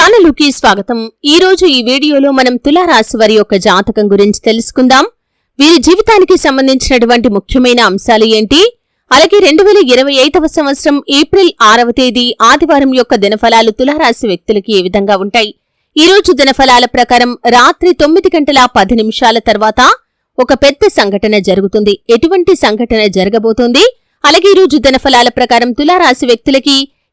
ఛానలుకి స్వాగతం. ఈ రోజు ఈ వీడియోలో మనం తులారాశి వారి యొక్క జాతకం గురించి తెలుసుకుందాం. వీరి జీవితానికి సంబంధించినటువంటి ముఖ్యమైన అంశాలు ఏంటి? అలాగే రెండు వేల ఇరవై ఐదవ సంవత్సరం ఏప్రిల్ ఆరవ తేదీ ఆదివారం యొక్క దినఫలాలు తులారాశి వ్యక్తులకి ఏ విధంగా ఉంటాయి? ఈ రోజు దినఫలాల ప్రకారం రాత్రి తొమ్మిది గంటల పది నిమిషాల తర్వాత ఒక పెద్ద సంఘటన జరుగుతుంది. ఎటువంటి సంఘటన జరగబోతోంది? అలాగే ఈ రోజు దినఫలాల ప్రకారం తులారాశి వ్యక్తులకి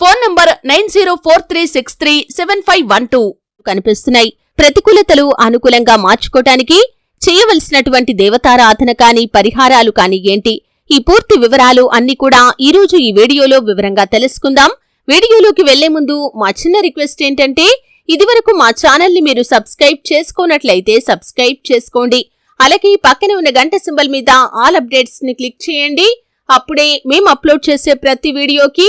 Phone number nine zero four three six three seven five one two కనిపిస్తున్నాయి. ప్రతికూలతలు అనుకూలంగా మార్చుకోటానికి చేయవలసినటువంటి దేవతారాధన కాని పరిహారాలు కాని ఏంటి? ఈ పూర్తి వివరాలు అన్ని కూడా ఈరోజు ఈ వీడియోలో వివరంగా తెలుసుకుందాం. వీడియోలోకి వెళ్ళే ముందు మా చిన్న రిక్వెస్ట్ ఏంటంటే ఇదివరకు మా ఛానల్ని మీరు సబ్స్క్రైబ్ చేసుకోనట్లయితే సబ్స్క్రైబ్ చేసుకోండి. అలాగే పక్కనే ఉన్న గంట సింబల్ మీద ఆల్ అప్డేట్స్ని క్లిక్ చేయండి. అప్పుడే మేము అప్లోడ్ చేసే ప్రతి వీడియోకి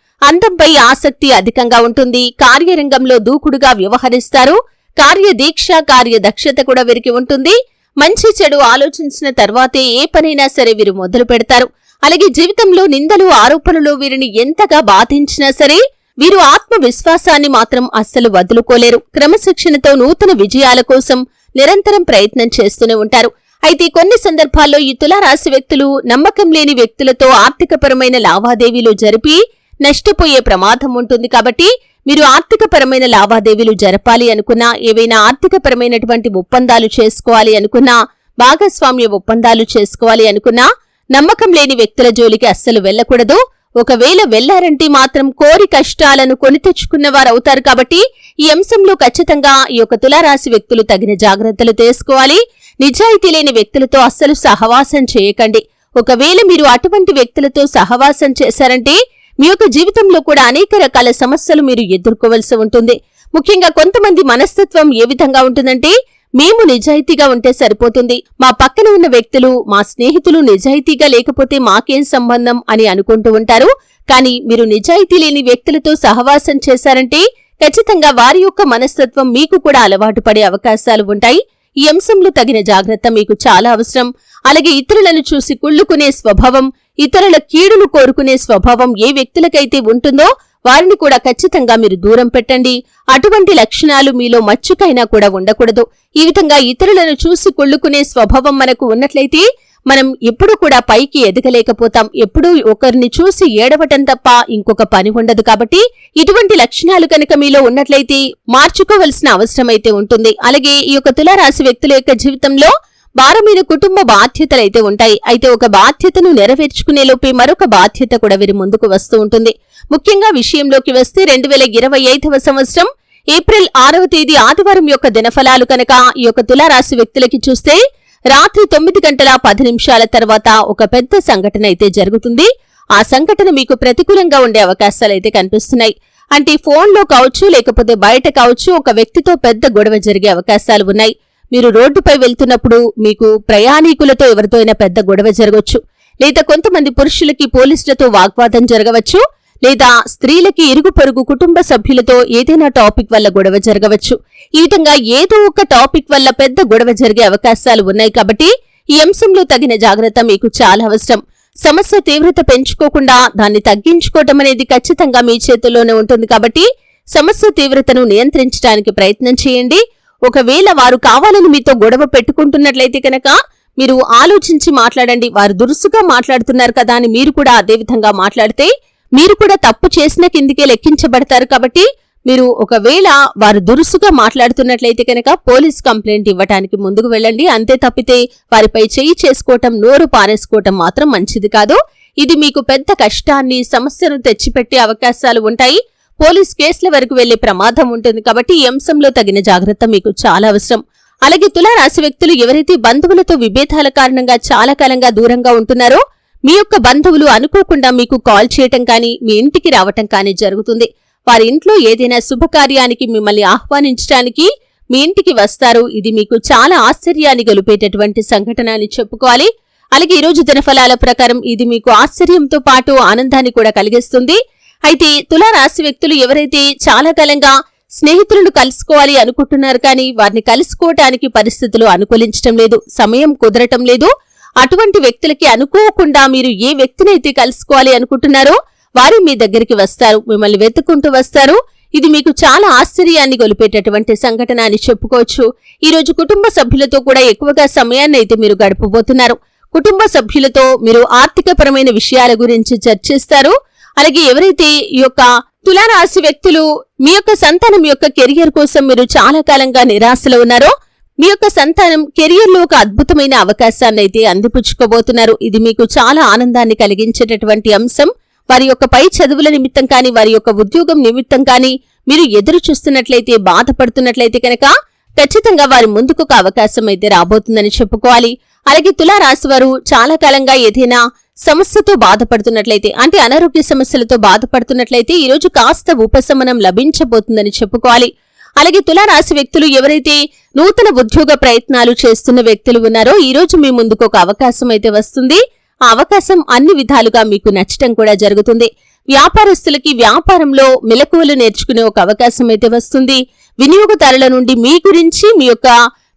అందంపై ఆసక్తి అధికంగా ఉంటుంది. కార్యరంగంలో దూకుడుగా వ్యవహరిస్తారు. కార్యదీక్ష కార్యదక్షత కూడా వీరికి ఉంటుంది. మంచి చెడు ఆలోచించిన తర్వాతే ఏ పనైనా సరే వీరు మొదలు పెడతారు. అలాగే జీవితంలో నిందలు ఆరోపణలు వీరిని ఎంతగా బాధించినా సరే వీరు ఆత్మవిశ్వాసాన్ని మాత్రం అస్సలు వదులుకోలేరు. క్రమశిక్షణతో నూతన విజయాల కోసం నిరంతరం ప్రయత్నం చేస్తూనే ఉంటారు. అయితే కొన్ని సందర్భాల్లో ఈ తులారాశి వ్యక్తులు నమ్మకం లేని వ్యక్తులతో ఆర్థికపరమైన లావాదేవీలు జరిపి నష్టపోయే ప్రమాదం ఉంటుంది కాబట్టి మీరు ఆర్థికపరమైన లావాదేవీలు జరపాలి అనుకున్నా ఏవైనా ఆర్థికపరమైనటువంటి ఒప్పందాలు చేసుకోవాలి అనుకున్నా భాగస్వామ్య ఒప్పందాలు చేసుకోవాలి అనుకున్నా నమ్మకం లేని వ్యక్తుల జోలికి అస్సలు వెళ్ళకూడదు ఒకవేళ వెళ్ళారంటే మాత్రం కోరి కష్టాలను కొని తెచ్చుకున్న వారు అవుతారు కాబట్టి ఈ అంశంలో ఖచ్చితంగా ఈ యొక్క తులారాశి వ్యక్తులు తగిన జాగ్రత్తలు తీసుకోవాలి. నిజాయితీ లేని వ్యక్తులతో అస్సలు సహవాసం చేయకండి. ఒకవేళ మీరు అటువంటి వ్యక్తులతో సహవాసం చేశారంటే మీ యొక్క జీవితంలో కూడా అనేక రకాల సమస్యలు మీరు ఎదుర్కోవలసి ఉంటుంది. ముఖ్యంగా కొంతమంది మనస్తత్వం ఏ విధంగా ఉంటుందంటే మేము నిజాయితీగా ఉంటే సరిపోతుంది. మా పక్కన ఉన్న వ్యక్తులు మా స్నేహితులు నిజాయితీగా లేకపోతే మాకేం సంబంధం అని అనుకుంటూ ఉంటారు. కానీ మీరు నిజాయితీ లేని వ్యక్తులతో సహవాసం చేశారంటే ఖచ్చితంగా వారి యొక్క మనస్తత్వం మీకు కూడా అలవాటు పడే అవకాశాలు ఉంటాయి. ఈ అంశంలో తగిన జాగ్రత్త మీకు చాలా అవసరం. అలాగే ఇతరులను చూసి కుళ్ళుకునే స్వభావం ఇతరుల కీడును కోరుకునే స్వభావం ఏ వ్యక్తులకైతే ఉంటుందో వారిని కూడా ఖచ్చితంగా మీరు దూరం పెట్టండి. అటువంటి లక్షణాలు మీలో మచ్చుకైనా కూడా ఉండకూడదు. ఈ విధంగా ఇతరులను చూసి కొళ్ళుకునే స్వభావం మనకు ఉన్నట్లయితే మనం ఎప్పుడూ కూడా పైకి ఎదగలేకపోతాం. ఎప్పుడూ ఒకరిని చూసి ఏడవటం తప్ప ఇంకొక పని ఉండదు కాబట్టి ఇటువంటి లక్షణాలు కనుక మీలో ఉన్నట్లయితే మార్చుకోవలసిన అవసరం అయితే ఉంటుంది. అలాగే ఈ యొక్క తులారాశి వ్యక్తుల యొక్క జీవితంలో భారమైన కుటుంబ బాధ్యతలైతే ఉంటాయి. అయితే ఒక బాధ్యతను నెరవేర్చుకునే లోపే మరొక బాధ్యత కూడా వీరి ముందుకు వస్తూ ఉంటుంది. ముఖ్యంగా విషయంలోకి వస్తే రెండు వేల ఇరవై ఐదవ సంవత్సరం ఏప్రిల్ ఆరవ తేదీ ఆదివారం యొక్క దినఫలాలు కనుక ఈ యొక్క తులారాశి వ్యక్తులకి చూస్తే రాత్రి తొమ్మిది గంటల పది నిమిషాల తర్వాత ఒక పెద్ద సంఘటన అయితే జరుగుతుంది. ఆ సంఘటన మీకు ప్రతికూలంగా ఉండే అవకాశాలైతే కనిపిస్తున్నాయి. అంటే ఫోన్లో కావచ్చు లేకపోతే బయట కావచ్చు ఒక వ్యక్తితో పెద్ద గొడవ జరిగే అవకాశాలు ఉన్నాయి. మీరు రోడ్డుపై వెళ్తున్నప్పుడు మీకు ప్రయాణికులతో ఎవరితో అయినా పెద్ద గొడవ జరగవచ్చు లేదా కొంతమంది పురుషులకి పోలీసులతో వాగ్వాదం జరగవచ్చు. లేదా స్త్రీలకి ఇరుగు పొరుగు కుటుంబ సభ్యులతో ఏదైనా టాపిక్ వల్ల గొడవ జరగవచ్చు. ఈ విధంగా ఏదో ఒక టాపిక్ వల్ల పెద్ద గొడవ జరిగే అవకాశాలు ఉన్నాయి కాబట్టి ఈ అంశంలో తగిన జాగ్రత్త మీకు చాలా అవసరం. సమస్య తీవ్రత పెంచుకోకుండా దాన్ని తగ్గించుకోవటం అనేది ఖచ్చితంగా మీ చేతుల్లోనే ఉంటుంది కాబట్టి సమస్య తీవ్రతను నియంత్రించడానికి ప్రయత్నం చేయండి. ఒకవేళ వారు కావాలని మీతో గొడవ పెట్టుకుంటున్నట్లయితే కనుక మీరు ఆలోచించి మాట్లాడండి. వారు దురుసుగా మాట్లాడుతున్నారు కదా అని మీరు కూడా అదే విధంగా మాట్లాడితే మీరు కూడా తప్పు చేసిన కిందికే లెక్కించబడతారు కాబట్టి మీరు ఒకవేళ వారు దురుసుగా మాట్లాడుతున్నట్లయితే కనుక పోలీస్ కంప్లైంట్ ఇవ్వటానికి ముందుకు వెళ్ళండి. అంతే తప్పితే వారిపై చేయి చేసుకోవటం నోరు పారేసుకోవటం మాత్రం మంచిది కాదు. ఇది మీకు పెద్ద కష్టాన్ని సమస్యను తెచ్చిపెట్టే అవకాశాలు ఉంటాయి. పోలీస్ కేసుల వరకు వెళ్ళే ప్రమాదం ఉంటుంది కాబట్టి ఈ అంశంలో తగిన జాగ్రత్త మీకు చాలా అవసరం. అలాగే తులారాశి వ్యక్తులు ఎవరైతే బంధువులతో విభేదాల కారణంగా చాలా కాలంగా దూరంగా ఉంటున్నారో మీ యొక్క బంధువులు అనుకోకుండా మీకు కాల్ చేయటం కానీ మీ ఇంటికి రావటం కానీ జరుగుతుంది. వారి ఇంట్లో ఏదైనా శుభకార్యానికి మిమ్మల్ని ఆహ్వానించడానికి మీ ఇంటికి వస్తారు. ఇది మీకు చాలా ఆశ్చర్యాన్ని గెలిపేటటువంటి సంఘటన అని చెప్పుకోవాలి. అలాగే ఈ రోజు దినఫలాల ప్రకారం ఇది మీకు ఆశ్చర్యంతో పాటు ఆనందాన్ని కూడా కలిగిస్తుంది. అయితే తులారాశి వ్యక్తులు ఎవరైతే చాలా కాలంగా స్నేహితులను కలుసుకోవాలి అనుకుంటున్నారు కానీ వారిని కలుసుకోవటానికి పరిస్థితులు అనుకూలించటం లేదు సమయం కుదరటం లేదు. అటువంటి వ్యక్తులకి అనుకోకుండా మీరు ఏ వ్యక్తినైతే కలుసుకోవాలి అనుకుంటున్నారో వారు మీ దగ్గరికి వస్తారు మిమ్మల్ని వెతుక్కుంటూ వస్తారు. ఇది మీకు చాలా ఆశ్చర్యాన్ని గొలిపేటటువంటి సంఘటన అని చెప్పుకోవచ్చు. ఈ రోజు కుటుంబ సభ్యులతో కూడా ఎక్కువగా సమయాన్ని అయితే మీరు గడపబోతున్నారు. కుటుంబ సభ్యులతో మీరు ఆర్థికపరమైన విషయాల గురించి చర్చిస్తారు. అలాగే ఎవరైతే ఈ యొక్క తులారాశి వ్యక్తులు మీ యొక్క సంతానం యొక్క కెరియర్ కోసం మీరు చాలా కాలంగా నిరాశలో ఉన్నారో మీ యొక్క సంతానం కెరియర్లో ఒక అద్భుతమైన అవకాశాన్ని అయితే అందిపుచ్చుకోబోతున్నారు. ఇది మీకు చాలా ఆనందాన్ని కలిగించేటటువంటి అంశం. వారి యొక్క పై చదువుల నిమిత్తం కానీ వారి యొక్క ఉద్యోగం నిమిత్తం కానీ మీరు ఎదురు చూస్తున్నట్లయితే బాధపడుతున్నట్లయితే కనుక ఖచ్చితంగా వారి ముందుకు ఒక అవకాశం అయితే రాబోతుందని చెప్పుకోవాలి. అలాగే తులారాశి వారు చాలా కాలంగా ఏదైనా సమస్యతో బాధపడుతున్నట్లయితే అంటే అనారోగ్య సమస్యలతో బాధపడుతున్నట్లయితే ఈ రోజు కాస్త ఉపశమనం లభించబోతుందని చెప్పుకోవాలి. అలాగే తులారాశి వ్యక్తులు ఎవరైతే నూతన ఉద్యోగ ప్రయత్నాలు చేస్తున్న వ్యక్తులు ఉన్నారో ఈ రోజు మీ ముందుకు ఒక అవకాశం అయితే వస్తుంది. ఆ అవకాశం అన్ని విధాలుగా మీకు నచ్చటం కూడా జరుగుతుంది. వ్యాపారస్తులకి వ్యాపారంలో మెలకువలు నేర్చుకునే ఒక అవకాశం అయితే వస్తుంది. వినియోగదారుల నుండి మీ గురించి మీ యొక్క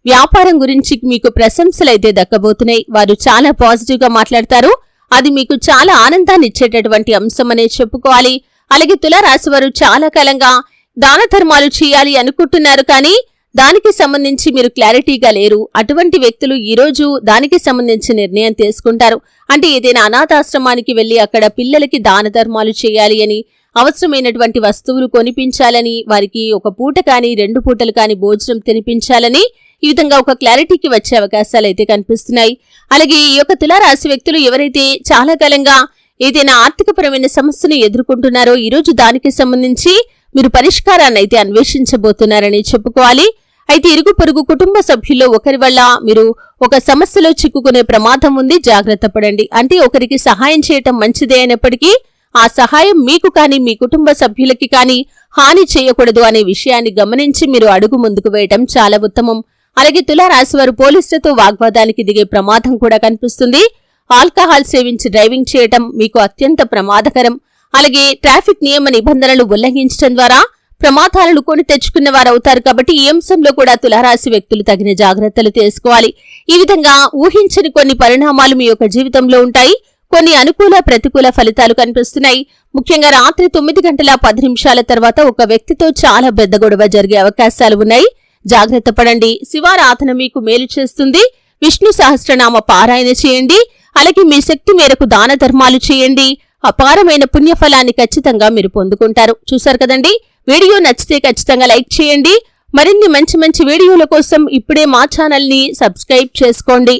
వ్యాపారం గురించి మీకు ప్రశంసలు అయితే దక్కబోతున్నాయి. వారు చాలా పాజిటివ్గా మాట్లాడతారు. అది మీకు చాలా ఆనందాన్ని ఇచ్చేటటువంటి అంశం అనే చెప్పుకోవాలి. అలాగే తులారాశి వారు చాలా కాలంగా దాన ధర్మాలు చేయాలి అనుకుంటున్నారు కానీ దానికి సంబంధించి మీరు క్లారిటీగా లేరు. అటువంటి వ్యక్తులు ఈరోజు దానికి సంబంధించి నిర్ణయం తీసుకుంటారు. అంటే ఏదైనా అనాథాశ్రమానికి వెళ్ళి అక్కడ పిల్లలకి దాన ధర్మాలు చేయాలి అని అవసరమైనటువంటి వస్తువులు కొనిపించాలని వారికి ఒక పూట కానీ రెండు పూటలు కానీ భోజనం తినిపించాలని ఈ విధంగా ఒక క్లారిటీకి వచ్చే అవకాశాలు అయితే కనిపిస్తున్నాయి. అలాగే ఈ యొక్క తులారాశి వ్యక్తులు ఎవరైతే చాలా కాలంగా ఏదైనా ఆర్థికపరమైన సమస్యను ఎదుర్కొంటున్నారో ఈ రోజు దానికి సంబంధించి మీరు పరిష్కారాన్ని అయితే అన్వేషించబోతున్నారని చెప్పుకోవాలి. అయితే ఇరుగు పొరుగు కుటుంబ సభ్యుల్లో ఒకరి వల్ల మీరు ఒక సమస్యలో చిక్కుకునే ప్రమాదం ఉంది. జాగ్రత్త పడండి. అంటే ఒకరికి సహాయం చేయటం మంచిదే అయినప్పటికీ ఆ సహాయం మీకు కానీ మీ కుటుంబ సభ్యులకి కానీ హాని చేయకూడదు అనే విషయాన్ని గమనించి మీరు అడుగు ముందుకు వేయటం చాలా ఉత్తమం. అలాగే తులారాశి వారు పోలీసులతో వాగ్వాదానికి దిగే ప్రమాదం కూడా కనిపిస్తుంది. ఆల్కహాల్ సేవించి డ్రైవింగ్ చేయటం మీకు అత్యంత ప్రమాదకరం. అలాగే ట్రాఫిక్ నియమ నిబంధనలు ఉల్లంఘించడం ద్వారా ప్రమాదాలను కొని తెచ్చుకున్న వారు అవుతారు కాబట్టి ఈ అంశంలో కూడా తులారాశి వ్యక్తులు తగిన జాగ్రత్తలు తీసుకోవాలి. ఈ విధంగా ఊహించని కొన్ని పరిణామాలు మీ యొక్క జీవితంలో ఉంటాయి. కొన్ని అనుకూల ప్రతికూల ఫలితాలు కనిపిస్తున్నాయి. ముఖ్యంగా రాత్రి తొమ్మిది గంటల పది నిమిషాల తర్వాత ఒక వ్యక్తితో చాలా పెద్ద గొడవ జరిగే అవకాశాలు ఉన్నాయి. జాగ్రత్త పడండి. శివారాధన మీకు మేలు చేస్తుంది. విష్ణు సహస్రనామ పారాయణ చేయండి. అలాగే మీ శక్తి మేరకు దాన ధర్మాలు చేయండి. అపారమైన పుణ్యఫలాన్ని ఖచ్చితంగా మీరు పొందుకుంటారు. చూశారు కదండి? వీడియో నచ్చితే ఖచ్చితంగా లైక్ చేయండి. మరిన్ని మంచి మంచి వీడియోల కోసం ఇప్పుడే మా ఛానల్ని సబ్స్క్రైబ్ చేసుకోండి.